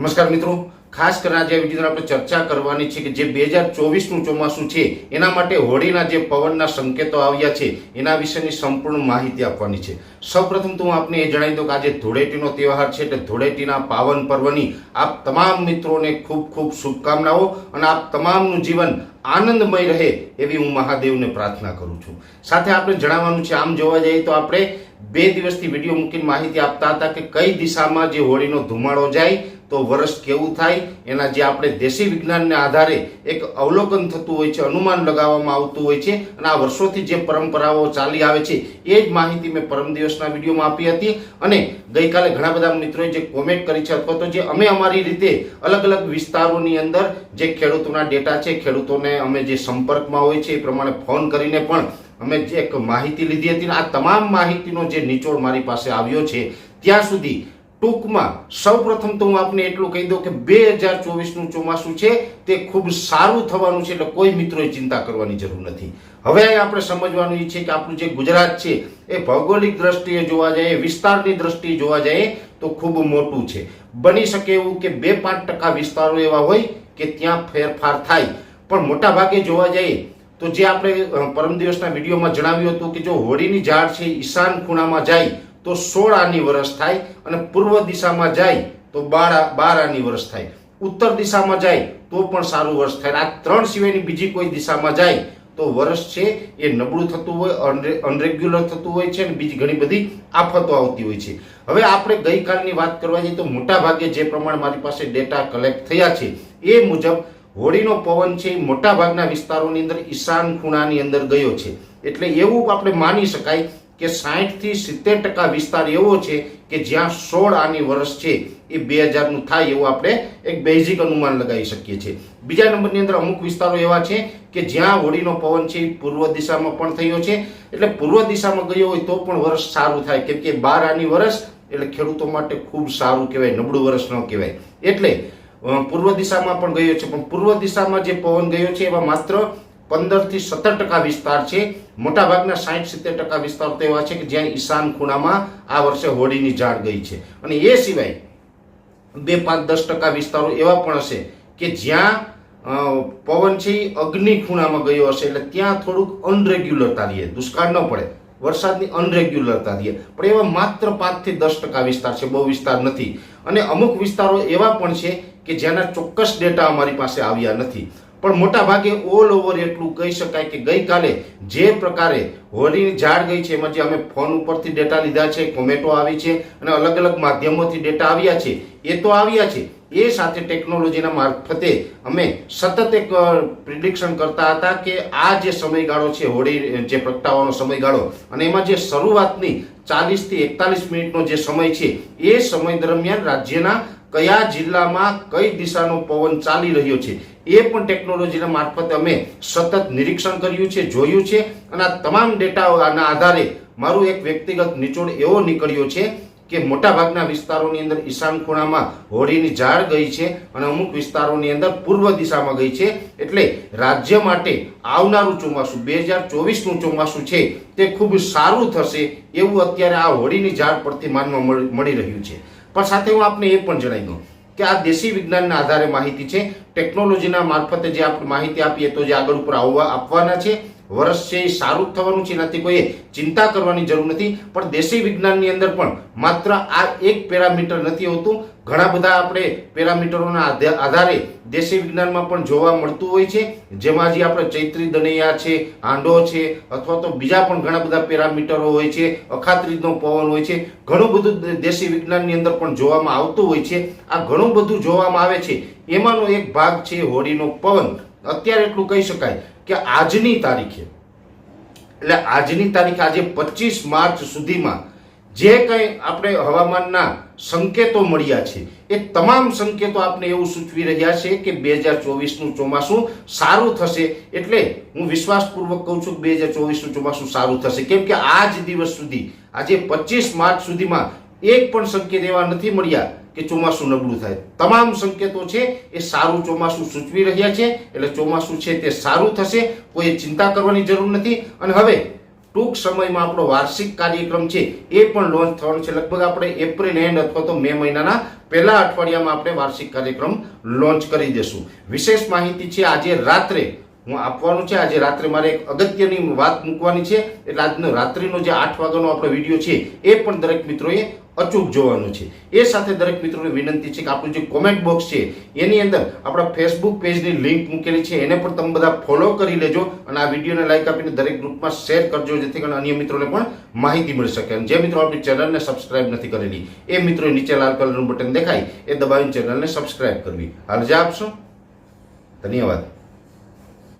નમસ્કાર મિત્રો. ખાસ કરીને આજે વીડિયો આપણે ચર્ચા કરવાની છે કે જે બે હજાર ચોવીસનું ચોમાસું છે, એના માટે હોળીના જે પવનના સંકેતો આવ્યા છે, એના વિશેની સંપૂર્ણ માહિતી આપવાની છે. સૌપ્રથમ તો હું આપને એ જણાવી દઉં કે આજે ધૂળેટીનો તહેવાર છે એટલે ધૂળેટીના પાવન પર્વની આપ તમામ મિત્રોને ખૂબ ખૂબ શુભકામનાઓ અને આપ તમામનું જીવન આનંદમય રહે એવી હું મહાદેવને પ્રાર્થના કરું છું. સાથે આપણે જણાવવાનું છે, આમ જોવા જઈએ તો આપણે બે દિવસથી વીડિયો મૂકીને માહિતી આપતા હતા કે કઈ દિશામાં જે હોળીનો ધુમાડો જાય તો વર્ષ કેવું થાય? એના જે આપણે દેશી વિજ્ઞાનને આધારે એક અવલોકન થતું હોય છે, અનુમાન લગાવવામાં આવતું હોય છે અને આ વર્ષોથી જે પરંપરાઓ ચાલી આવે છે, એ જ માહિતી મેં પરમ દિવસના વિડીયોમાં આપી હતી. અને ગઈકાલે ઘણા બધા મિત્રોએ જે કોમેન્ટ કરી છે, અથવા તો જે અમે અમારી રીતે અલગ અલગ વિસ્તારોની અંદર જે ખેડૂતોના ડેટા છે, ખેડૂતોને અમે જે સંપર્કમાં હોય છે, એ પ્રમાણે ફોન કરીને પણ અમે જે એક માહિતી લીધી હતી. આ તમામ માહિતીનો જે નિચોડ મારી પાસે આવ્યો છે, ત્યાં સુધી ટૂંકમાં સૌપ્રથમ તો હું આપને એટલું કહી દઉં કે બે હજાર ચોવીસનું ચોમાસું છે, તે ખૂબ સારું થવાનું છે એટલે કોઈ મિત્રોએ ચિંતા કરવાની જરૂર નથી. હવે આપણે સમજવાનું એ છે કે આપણું જે ગુજરાત છે, એ ભૌગોલિક દ્રષ્ટિએ જોવા જઈએ, વિસ્તારની દ્રષ્ટિએ જોવા જઈએ, તો ખૂબ મોટું છે. બની શકે એવું કે બે પાંચ ટકા વિસ્તારો એવા હોય કે ત્યાં ફેરફાર થાય. પણ મોટા ભાગે જોવા જઈએ, તો જે આપણે પરમ દિવસના વિડીયોમાં જણાવ્યું હતું કે જો હોળીની ઝાડ છે, ઈશાન ખૂણામાં જાય તો સોળ આની વર્ષ થાય અને પૂર્વ દિશામાં જાય તો બાર બાર આની વર્ષ થાય. ઉત્તર દિશામાં જાય તો પણ સારું વર્ષ થાય. આ ત્રણ સિવાયની બીજી કોઈ દિશામાં જાય તો વર્ષ છે એ નબળું થતું હોય અનરેગ્યુલર થતું હોય છે અને બીજી ઘણી બધી આફતો આવતી હોય છે. હવે આપણે ગઈકાલની વાત કરવા જઈએ તો મોટા ભાગે જે પ્રમાણે મારી પાસે ડેટા કલેક્ટ થયા છે, એ મુજબ હોળીનો પવન છે એ મોટાભાગના વિસ્તારોની અંદર ઈશાન ખૂણાની અંદર ગયો છે. એટલે એવું આપણે માની શકાય કે સાઠથી સિત્તેર ટકા વિસ્તાર એવો છે કે જ્યાં સોળ આની વર્ષ છે. એ બે હજારનું થાય એવું આપણે એક બેઝિક અનુમાન લગાવી શકીએ છીએ. બીજા નંબરની અંદર અમુક વિસ્તારો એવા છે કે જ્યાં હોળીનો પવન છે પૂર્વ દિશામાં પણ થયો છે. એટલે પૂર્વ દિશામાં ગયો હોય તો પણ વર્ષ સારું થાય. કેમ કે બાર આની વર્ષ, એટલે ખેડૂતો માટે ખૂબ સારું કહેવાય, નબળું વર્ષ ન કહેવાય. એટલે પૂર્વ દિશામાં પણ ગયો છે. પણ પૂર્વ દિશામાં જે પવન ગયો છે એમાં માત્ર પંદરથી સત્તર ટકા વિસ્તાર છે. મોટાભાગના સાઠ સિત્તેર ટકા વિસ્તાર તો એવા છે કે જ્યાં ઈશાન ખૂણામાં આ વર્ષે હોળીની ઝાડ ગઈ છે. અને એ સિવાય બે પાંચ દસ ટકા વિસ્તારો એવા પણ હશે કે જ્યાં પવન છે અગ્નિ ખૂણામાં ગયો હશે એટલે ત્યાં થોડુંક અનરેગ્યુલરતા રહે દુષ્કાળ ન પડે. વરસાદની અનરેગ્યુલરતા રહે પણ એવા માત્ર પાંચથી દસ ટકા વિસ્તાર છે. બહુ વિસ્તાર નથી. અને અમુક વિસ્તારો એવા પણ છે કે જેના ચોક્કસ ડેટા અમારી પાસે આવ્યા નથી. પણ મોટા ભાગે ઓલ ઓવર એટલું કહી શકાય કે ગઈકાલે જે પ્રકારે હોળીની ઝાડ ગઈ છે, એમાં જે અમે ફોન ઉપરથી ડેટા લીધા છે કોમેટો આવી છે અને અલગ અલગ માધ્યમોથી ડેટા આવ્યા છે, એ તો આવ્યા છે. એ સાથે ટેકનોલોજીના મારફતે અમે સતત એક પ્રિડિક્શન કરતા હતા કે આ જે સમયગાળો છે, હોળી જે પ્રગટાવવાનો સમયગાળો અને એમાં જે શરૂઆતની ચાલીસથી એકતાલીસ મિનિટનો જે સમય છે, એ સમય દરમિયાન રાજ્યના કયા જિલ્લામાં કઈ દિશાનો પવન ચાલી રહ્યો છે એ પણ ટેકનોલોજીના મારફતે અમે સતત નિરીક્ષણ કર્યું છે, જોયું છે અને આ તમામ ડેટાના આધારે મારું એક વ્યક્તિગત નિચોડ એવો નીકળ્યો છે કે મોટાભાગના વિસ્તારોની અંદર ઈશાન ખૂણામાં હોળીની ઝાડ ગઈ છે અને અમુક વિસ્તારોની અંદર પૂર્વ દિશામાં ગઈ છે. એટલે રાજ્ય માટે આવનારું ચોમાસું, બે હજાર ચોવીસનું ચોમાસું છે તે ખૂબ સારું થશે એવું અત્યારે આ હોળીની ઝાડ પરથી માનવા મળ- રહ્યું છે. પણ સાથે હું આપને એ પણ જણાવી દઉં કે આ દેશી વિજ્ઞાનના આધારે માહિતી છે ટેકનોલોજીના મારફતે જે આપણે માહિતી આપીએ તો જે આગળ ઉપર આવવા આપવાના છે. વર્ષ છે એ સારું થવાનું છે, એનાથી કોઈએ ચિંતા કરવાની જરૂર નથી. પણ દેશી વિજ્ઞાનની અંદર પણ માત્ર આ એક પેરામીટર નથી હોતું. ઘણા બધા આપણે પેરામીટરોના આધારે દેશી વિજ્ઞાનમાં પણ જોવા મળતું હોય છે. જેમાં જે આપણે ચૈત્રી દનૈયા છે આંડો છે, અથવા તો બીજા પણ ઘણા બધા પેરામીટરો હોય છે અખાત્રીજનો પવન હોય છે. ઘણું બધું દેશી વિજ્ઞાનની અંદર પણ જોવામાં આવતું હોય છે. આ ઘણું બધું જોવામાં આવે છે. એમાંનો એક ભાગ છે હોળીનો પવન. અત્યારે એટલું કહી શકાય કે આજની તારીખે, એટલે આજની તારીખે આજે પચીસ માર્ચ સુધીમાં જે કંઈ આપણે હવામાનના સંકેતો મળ્યા છે, એ તમામ સંકેતો આપણે એવું સૂચવી રહ્યા છે કે બે હજાર ચોવીસનું ચોમાસું સારું થશે. એટલે હું વિશ્વાસપૂર્વક કહું છું કે બે હજાર ચોવીસનું ચોમાસું સારું થશે. કેમ કે આ જ દિવસ સુધી, આજે પચીસ માર્ચ સુધીમાં એક પણ સંકેત એવા નથી મળ્યા કે ચોમાસું નબળું થાય. તમામ સંકેતો છે એ સારું ચોમાસું સૂચવી રહ્યા છે, એટલે ચોમાસું છે તે સારું થશે, કોઈ ચિંતા કરવાની જરૂર નથી. અને હવે, ટૂંક સમયમાં આપણો વાર્ષિક કાર્યક્રમ છે એ પણ લોન્ચ થવાનો છે. લગભગ આપણે એપ્રિલ એન્ડ અથવા તો મે મહિનાના પહેલા અઠવાડિયામાં આપણે વાર્ષિક કાર્યક્રમ લોન્ચ કરી દેશું. વિશેષ માહિતી છે, આજે રાત્રે હું આપવાનું છે. આજે રાત્રે મારે એક અગત્યની વાત મૂકવાની છે. એટલે આજનો રાત્રિનો જે આઠ વાગ્યાનો આપણો વીડિયો છે, એ પણ દરેક મિત્રોએ અચૂક જોવાનું છે. એ સાથે દરેક મિત્રોને વિનંતી છે કે આપણું જે કોમેન્ટ બોક્સ છે, એની અંદર આપણા ફેસબુક પેજની લિંક મૂકેલી છે. એને પણ તમે બધા ફોલો કરી લેજો અને આ વિડીયોને લાઈક આપીને દરેક ગ્રુપમાં શેર કરજો, જેથી કરીને અન્ય મિત્રોને પણ માહિતી મળી શકે. અને જે મિત્રો આપણી ચેનલને સબસ્ક્રાઇબ નથી કરેલી, એ મિત્રો નીચે લાલ કલરનું બટન દેખાય, એ દબાવીને ચેનલને સબસ્ક્રાઇબ કરવી. હાલ જે આપશો? ધન્યવાદ.